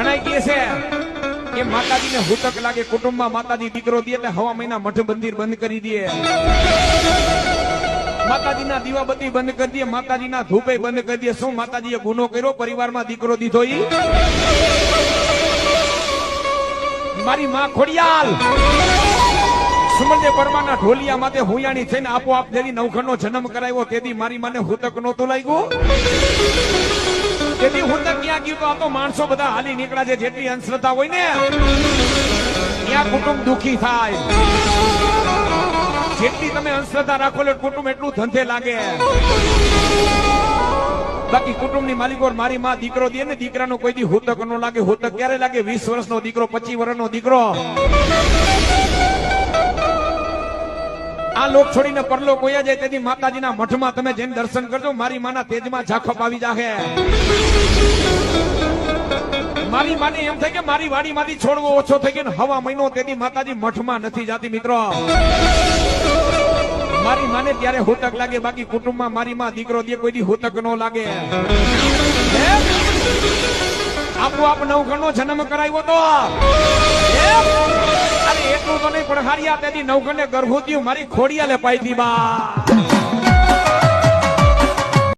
ઘણા કહે છે. કે માતાજીને હુતક લાગે, કુટુંબમાં માતાજી દીકરો દે એટલે હવા મહિના મઠ મંદિર બંધ કરી દે. માતાજીના દીવાબત્તી બંધ કરી દે, માતાજીના ધૂપે બંધ કરી દે. શું માતાજીએ ગુનો કર્યો? પરિવારમાં દીકરો દીધો મારી માં ખોડિયાલ! સુમનદે પરમાના ઢોલિયા માથે હુયાણી થઈને આપોઆપ નવખંડ નવખંડનો જન્મ કરાવ્યો, તેથી મારી માને હુતક નહોતું લાગ્યું. તેથી હુતક ક્યાં ગયું તો આ તો માણસો બધા હાલી નીકળ્યા છે, જેટલી અંશ્રદ્ધા હોય ને, ત્યાં કુટુંબ દુખી થાય. જેટલી તમે અંશ્રદ્ધા રાખો એટલે કુટુંબ એટલું ધંધે લાગે. બાકી કુટુંબની માલિકો મારી માં દીકરો દે ને, દીકરાનો કોઈ દી હુતક નો લાગે. હુતક ક્યારે લાગે? વીસ વર્ષનો દીકરો, પચીસ વર્ષનો દીકરો? આ લોક છોડીને પરલો કોયા જાય, તેથી માતાજીના મઠમાં તમે જઈને દર્શન કરજો. મારી માના તેજમાં ઝાખપ આવી જાહે. મારી માને એમ થાય કે મારી વાડીમાંથી છોડવો ઓછો થઈ ગયો હવા મહિનો તેથી માતાજી મઠમાં નથી જાતી મિત્રો. મારી માને ત્યારે હોતક લાગે, બાકી કુટુંબમાં મારી માં દીકરો દે કોઈ હોતક નો લાગે. એમ? આપો આપ નવગણનો જન્મ કરાવ્યો તો. એટલું તો નહીં, પણ હારિયા તેની નવગણે ગર્ભવતી મારી ખોડિયાલે પાઈ દી બા.